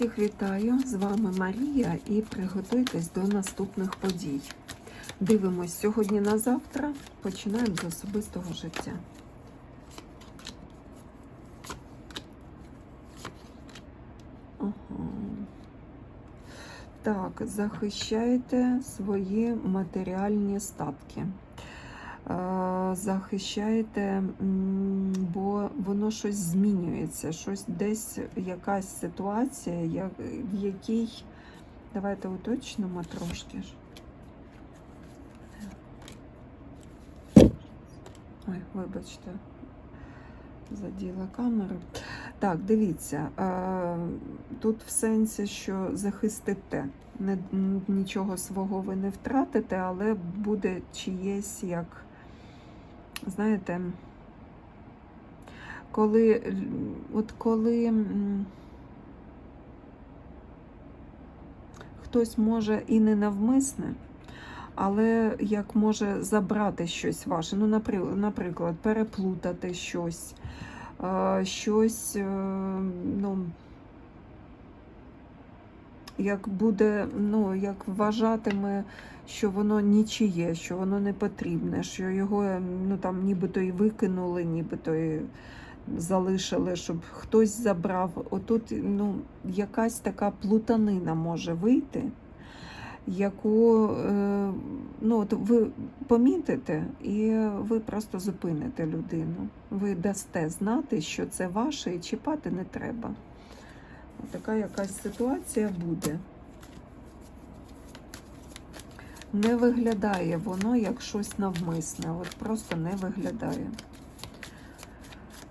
Всіх вітаю! З вами Марія і приготуйтесь до наступних подій. Дивимось сьогодні на завтра. Починаємо з особистого життя. Ага. Так, захищайте свої матеріальні статки. Е, Захищаєте, бо воно щось змінюється, щось десь якась ситуація, в якій давайте уточнимо трошки. Ой, вибачте, заділа камеру. Так, дивіться, е, тут в сенсі, що захистите. Нічого свого ви не втратите, але буде чиєсь як, знаєте, коли, от коли хтось може і не навмисне, але як може забрати щось ваше, ну, наприклад, переплутати щось, е, щось, е, ну, як буде, ну, як вважатиме, що воно нічиє, що воно не потрібне, що його ну, там нібито і викинули, нібито і залишили, щоб хтось забрав. Отут ну, якась така плутанина може вийти, яку е, ну, от ви помітите, і ви просто зупините людину. Ви дасте знати, що це ваше, і чіпати не треба. Така якась ситуація буде. Не виглядає воно як щось навмисне, от просто не виглядає.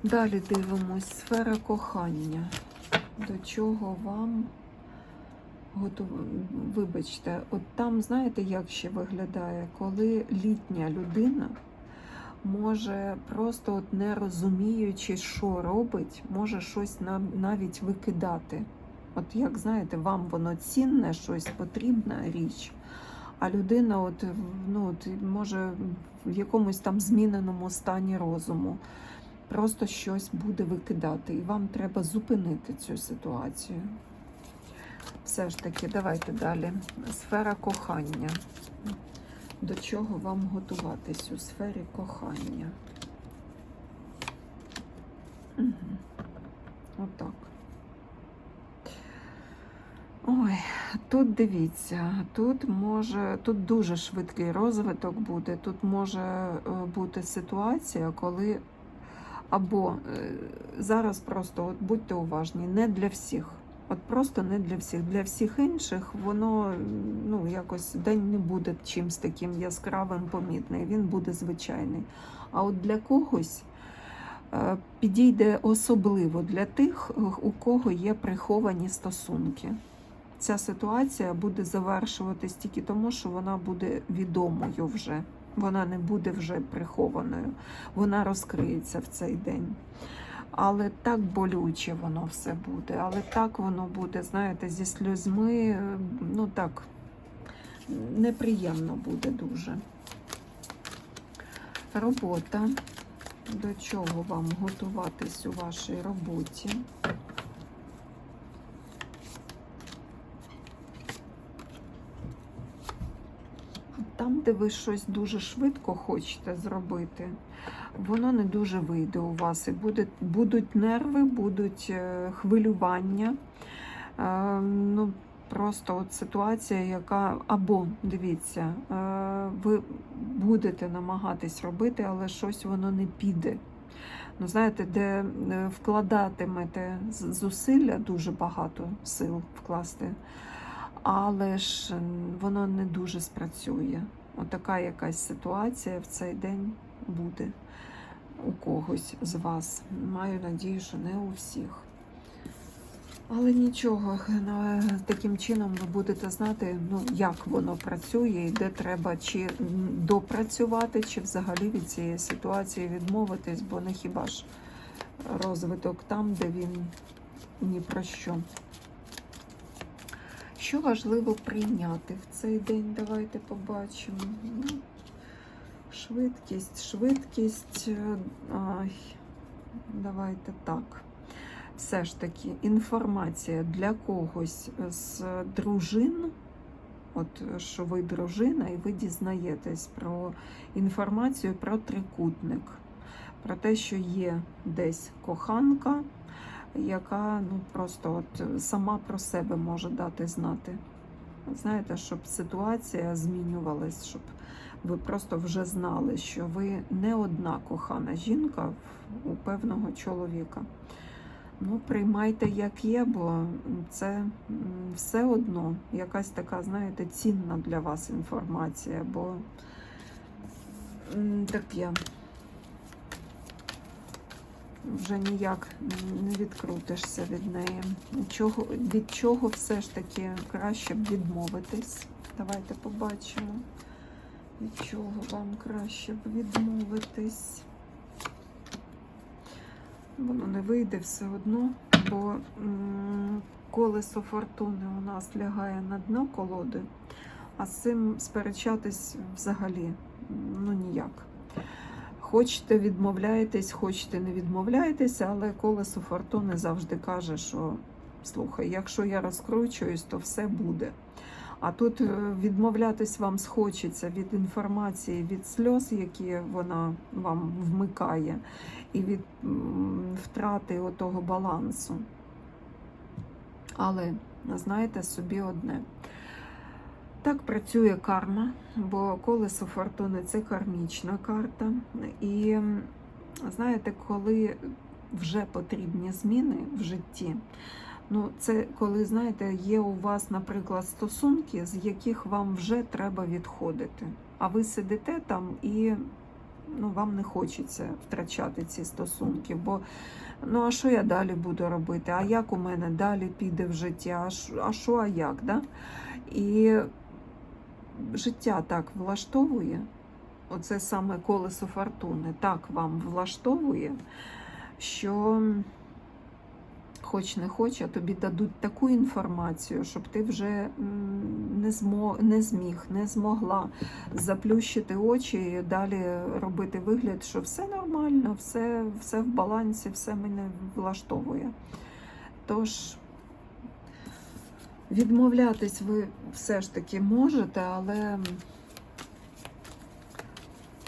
Далі дивимось сфера кохання. До чого вам готов... Вибачте, от там, знаєте, як ще виглядає, коли літня людина може просто от не розуміючи, що робить, може щось нам навіть викидати. От як знаєте, вам воно цінне, щось потрібна річ, а людина, от, ну, от, може в якомусь там зміненому стані розуму, просто щось буде викидати, і вам треба зупинити цю ситуацію. Все ж таки, давайте далі. Сфера кохання. До чого вам готуватись у сфері кохання? Угу. Отак. Ой, тут дивіться, тут може, тут дуже швидкий розвиток буде. Тут може е, бути ситуація, коли або е, зараз просто от будьте уважні, не для всіх. От просто не для всіх. Для всіх інших воно ну, якось день не буде чимось таким яскравим, помітний, він буде звичайний. А от для когось е, підійде особливо для тих, у кого є приховані стосунки. Ця ситуація буде завершуватись тільки тому, що вона буде відомою вже. Вона не буде вже прихованою, вона розкриється в цей день. Але так болюче воно все буде, але так воно буде, знаєте, зі сльозьми, е, ну так, неприємно буде дуже. Робота. До чого вам готуватись у вашій роботі? Там, де ви щось дуже швидко хочете зробити, воно не дуже вийде у вас. І буде, будуть нерви, будуть е, хвилювання. Е, ну, Просто от ситуація, яка або дивіться, е, ви будете намагатись робити, але щось воно не піде. Ну, знаєте, де е, вкладатимете зусилля, дуже багато сил вкласти, але ж воно не дуже спрацює. Отака якась ситуація в цей день буде у когось з вас. Маю надію, що не у всіх. Але нічого, таким чином ви будете знати, ну, як воно працює і де треба чи допрацювати, чи взагалі від цієї ситуації відмовитись, бо не хіба ж розвиток там, де він ні про що. Що важливо прийняти в цей день? Давайте побачимо. Ну, швидкість, швидкість. е, Ай, давайте так. все ж таки інформація для когось з дружин, от що ви дружина, і ви дізнаєтесь про інформацію про трикутник, про те, що є десь коханка, яка ну, просто от сама про себе може дати знати. Знаєте, щоб ситуація змінювалась, щоб ви просто вже знали, що ви не одна кохана жінка у певного чоловіка. Ну, приймайте як є, бо це все одно якась така, знаєте, цінна для вас інформація, бо таке вже ніяк не відкрутишся від неї. Чого, від чого все ж таки краще б відмовитись? Давайте побачимо, від чого вам краще б відмовитись. Воно не вийде все одно, бо колесо фортуни у нас лягає на дно колоди, а з цим сперечатись взагалі ну ніяк. Хочете відмовляєтесь, хочете не відмовляєтесь, але колесо фортуни завжди каже, що слухай, якщо я розкручуюсь, то все буде. А тут е, відмовлятись вам схочеться від інформації, від сльоз, які вона вам вмикає, і від втрати отого балансу. Але знаєте собі одне. Так працює карма, бо колесо фортуни це кармічна карта. І знаєте, коли вже потрібні зміни в житті, ну це коли, знаєте, є у вас, наприклад, стосунки, з яких вам вже треба відходити. А ви сидите там і ну, вам не хочеться втрачати ці стосунки. Бо ну а що я далі буду робити? А як у мене далі піде в життя? А що, а як? Да? І життя так влаштовує, оце саме колесо фортуни, так вам влаштовує, що хоч не хоч, а тобі дадуть таку інформацію, щоб ти вже не, змо, не зміг, не змогла заплющити очі і далі робити вигляд, що все нормально, все, все в балансі, все мене влаштовує. Тож. Відмовлятись ви все ж таки можете, але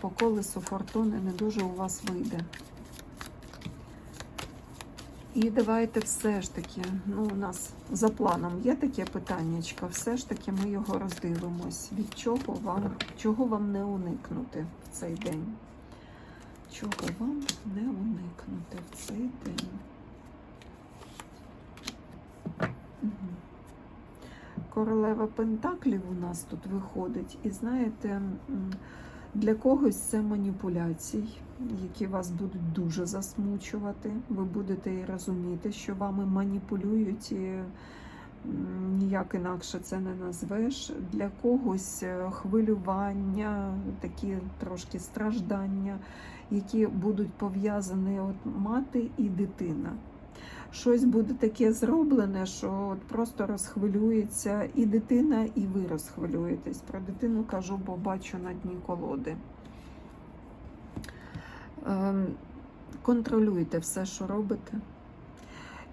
по колесу фортуни не дуже у вас вийде. І давайте все ж таки, ну у нас за планом є таке питаннячко, все ж таки ми його роздивимось. Від чого вам, чого вам не уникнути в цей день? Чого вам не уникнути в цей день? Королева Пентаклів у нас тут виходить, і знаєте, для когось це маніпуляцій, які вас будуть дуже засмучувати. Ви будете і розуміти, що вами маніпулюють, і ніяк інакше це не назвеш. Для когось е, хвилювання, такі трошки страждання, які будуть пов'язані от мати і дитина щось буде таке зроблене, що от просто розхвилюється і дитина, і ви розхвилюєтесь. Про дитину кажу, бо бачу на дні колоди. Ем, Контролюйте все, що робите.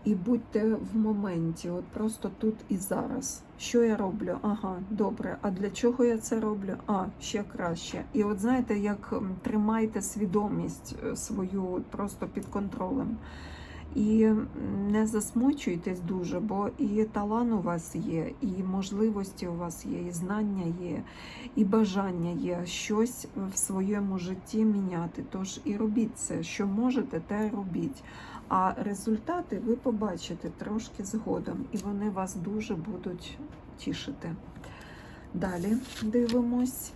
І будьте в моменті, от просто тут і зараз. Що я роблю? Ага, добре. А для чого я це роблю? А, ще краще. І от знаєте, як тримайте свідомість е, свою просто під контролем. І не засмучуйтесь дуже, бо і талант у вас є, і можливості у вас є, і знання є, і бажання є щось в своєму житті міняти. Тож і робіть це, що можете, те робіть. А результати ви побачите трошки згодом, і вони вас дуже будуть тішити. Далі дивимось.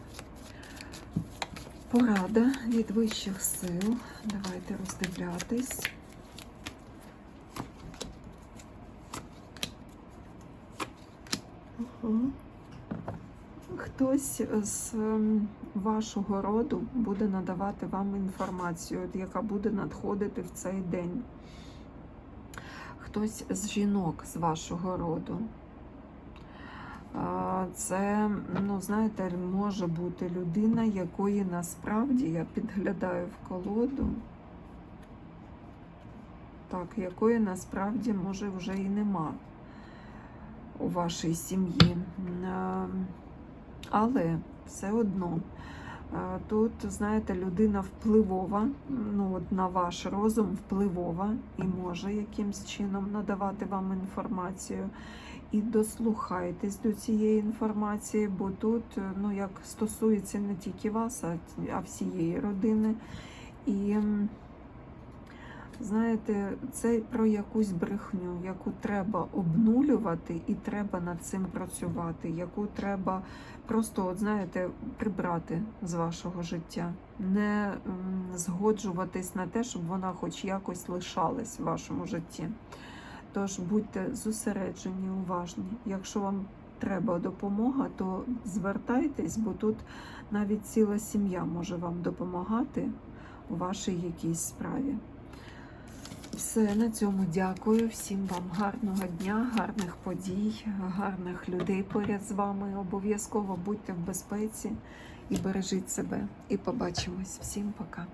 Порада від вищих сил. Давайте роздивлятись. Хтось з ем, вашого роду буде надавати вам інформацію, яка буде надходити в цей день. Хтось з жінок з вашого роду. Це, ну, знаєте, може бути людина, якої насправді я підглядаю в колоду. так, якої насправді може вже і нема у вашій сім'ї. Але все одно. е, Тут, знаєте, людина впливова, ну от на ваш розум впливова і може якимсь чином надавати вам інформацію. І дослухайтесь до цієї інформації, бо тут, е, ну як стосується не тільки вас, а, всієї родини. І знаєте, це про якусь брехню, яку треба обнулювати, і треба над цим працювати, яку треба просто, от знаєте, прибрати з вашого життя, не згоджуватись на те, щоб вона хоч якось лишалась в вашому житті. Тож будьте зосереджені, уважні. Якщо вам треба допомога, то звертайтесь, бо тут навіть ціла сім'я може вам допомагати у вашій якійсь справі. Все, на цьому дякую. Всім вам гарного дня, гарних подій, гарних людей поряд з вами. Обов'язково будьте в безпеці і бережіть себе. І побачимось. Всім пока.